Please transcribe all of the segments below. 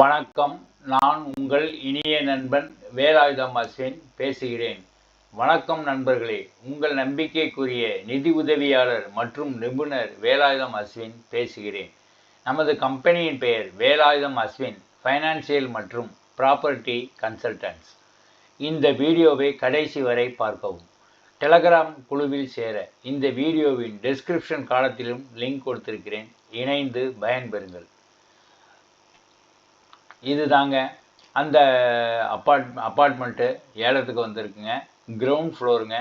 வணக்கம். நான் உங்கள் இனிய நண்பன் வேலாயுதம் அஸ்வின் பேசுகிறேன். வணக்கம் நண்பர்களே. உங்கள் நம்பிக்கைக்குரிய நிதி உதவியாளர் மற்றும் நிபுணர் வேலாயுதம் அஸ்வின் பேசுகிறேன். நமது கம்பெனியின் பெயர் வேலாயுதம் அஸ்வின் ஃபைனான்சியல் மற்றும் ப்ராப்பர்ட்டி கன்சல்டன்ஸ் இந்த வீடியோவை கடைசி வரை பார்க்கவும். டெலகிராம் குழுவில் சேர இந்த வீடியோவின் டிஸ்கிரிப்ஷன் காலத்திலும் லிங்க் கொடுத்திருக்கிறேன். இணைந்து பயன்பெறுங்கள். இது தாங்க அந்த அப்பார்ட் அப்பார்ட்மெண்ட்டு ஏலத்துக்கு வந்திருக்குங்க. கிரவுண்ட் ஃப்ளோருங்க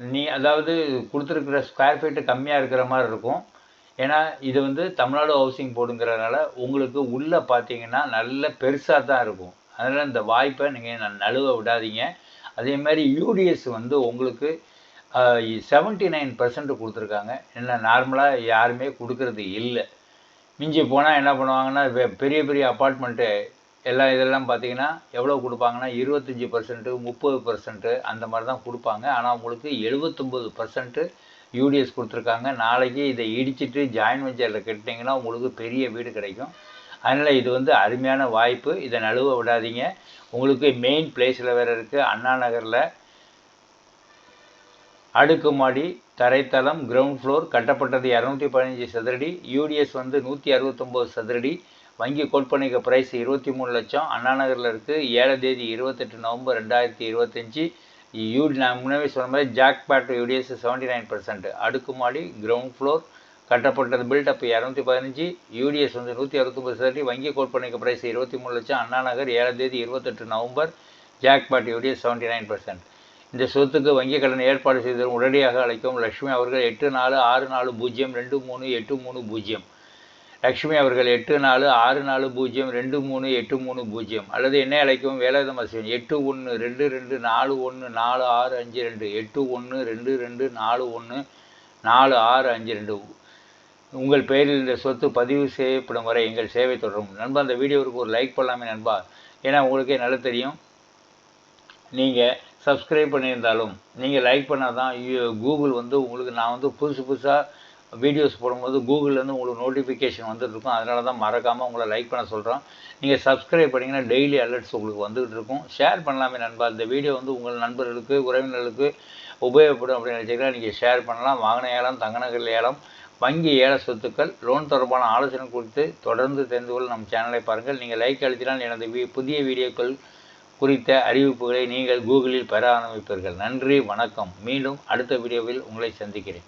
நீ அதாவது கொடுத்துருக்குற ஸ்கொயர் ஃபீட்டு கம்மியாக இருக்கிற மாதிரி இருக்கும். ஏன்னா இது வந்து தமிழ்நாடு ஹவுசிங் போர்டுங்கிறதுனால உங்களுக்கு உள்ளே பார்த்தீங்கன்னா நல்ல பெருசாக தான் இருக்கும். அதனால் இந்த வாய்ப்பை நீங்கள் நழுவ விடாதீங்க. அதே மாதிரி யூடிஎஸ் வந்து உங்களுக்கு செவன்ட்டி நைன் பர்சன்ட் கொடுத்துருக்காங்க. என்ன நார்மலாக யாருமே கொடுக்கறது இல்லை. மிஞ்சி போனால் என்ன பண்ணுவாங்கன்னா பெரிய பெரிய அப்பார்ட்மெண்ட்டு எல்லா இதெல்லாம் பார்த்தீங்கன்னா எவ்வளோ கொடுப்பாங்கன்னா இருபத்தஞ்சி பர்சன்ட்டு முப்பது பர்சன்ட்டு அந்த மாதிரி தான் கொடுப்பாங்க. ஆனால் உங்களுக்கு எழுபத்தொம்பது பர்சன்ட்டு யூடிஎஸ் கொடுத்துருக்காங்க. நாளைக்கு இதை இடிச்சிட்டு ஜாயின் வெஞ்சரில் கட்டினீங்கன்னா உங்களுக்கு பெரிய வீடு கிடைக்கும். அதனால் இது வந்து அருமையான வாய்ப்பு. இதை நழுவ விடாதீங்க. உங்களுக்கு மெயின் பிளேஸில் வேறு இருக்குது அண்ணா நகரில் அடுக்குமாடி தரைத்தளம் கிரவுண்ட் ஃப்ளோர் கட்டப்பட்டது இரநூத்தி பதினஞ்சு சதுரடி யூடிஎஸ் வந்து நூற்றி அறுபத்தொம்போது சதுரடி வங்கி கோட்பணிக்க ப்ரைஸ் இருபத்தி மூணு லட்சம் அண்ணா நகரில் இருக்குது ஏழு தேதி இருபத்தெட்டு நவம்பர் ரெண்டாயிரத்தி இருபத்தஞ்சி யூ நான் முன்னாடி சொன்ன மாதிரி ஜாக் பேட் யூடிஎஸ் செவன்ட்டி நைன் பர்சன்ட் அடுக்குமாடி கிரவுண்ட் ஃப்ளோர் கட்டப்பட்டது பில்டப் இரநூத்தி பதினஞ்சு யூடிஎஸ் வந்து நூற்றி அறுபத்தொம்பது சதுரடி வங்கி கோட்பணிக்க ப்ரைஸ் இருபத்தி மூணு லட்சம் அண்ணா நகர் ஏழு தேதி இருபத்தெட்டு நவம்பர் ஜாக் பேட் யூடிஎஸ் செவன்ட்டி நைன் பர்சன்ட் இந்த சொத்துக்கு வங்கிக் கடன் ஏற்பாடு செய்து உடனடியாக அழைக்கும் லட்சுமி அவர்கள் எட்டு நாலு ஆறு நாலு பூஜ்ஜியம் ரெண்டு மூணு எட்டு மூணு பூஜ்ஜியம். லட்சுமி அவர்கள் எட்டு நாலு ஆறு நாலு பூஜ்ஜியம் ரெண்டு மூணு எட்டு மூணு பூஜ்ஜியம். அல்லது என்னை அழைக்கும் வேலாயுதம் அசிவன் எட்டு ஒன்று ரெண்டு ரெண்டு நாலு ஒன்று நாலு ஆறு அஞ்சு ரெண்டு எட்டு ஒன்று ரெண்டு ரெண்டு நாலு ஒன்று நாலு ஆறு அஞ்சு ரெண்டு. உங்கள் பெயரில் இந்த சொத்து பதிவு செய்யப்படும் வரை எங்கள் சேவை தொடரும். நண்பா அந்த வீடியோவுக்கு ஒரு லைக் பண்ணலாமே நண்பா. ஏன்னா உங்களுக்கே நல்லா தெரியும். நீங்கள் சப்ஸ்கிரைப் பண்ணியிருந்தாலும் நீங்கள் லைக் பண்ணால் தான் கூகுள் வந்து உங்களுக்கு நான் வந்து புதுசு புதுசாக வீடியோஸ் போடும்போது கூகுள்லேருந்து உங்களுக்கு நோட்டிஃபிகேஷன் வந்துட்டுருக்கும். அதனால தான் மறக்காமல் உங்களை லைக் பண்ண சொல்கிறோம் நீங்கள் சப்ஸ்கிரைப் பண்ணிங்கன்னா டெய்லி அலர்ட்ஸ் உங்களுக்கு வந்துகிட்டு இருக்கும் ஷேர் பண்ணலாமே நண்பா. இந்த வீடியோ வந்து உங்கள் நண்பர்களுக்கு உறவினர்களுக்கு உபயோகப்படும் அப்படின்னு நினச்சிக்கலாம் நீங்கள் ஷேர் பண்ணலாம். வாகன ஏலம் தங்கநகர் ஏலம் வங்கி ஏல சொத்துக்கள் லோன் தொடர்பான ஆலோசனை குறித்து தொடர்ந்து தெரிந்து கொள்ள நம் சேனலை பாருங்கள். நீங்கள் லைக் அழுத்தினால் எனது புதிய வீடியோக்கள் குறித்த அறிவிப்புகளை நீங்கள் கூகுளில் பெற ஆரம்பிப்பீர்கள். நன்றி வணக்கம். மீண்டும் அடுத்த வீடியோவில் உங்களை சந்திக்கிறேன்.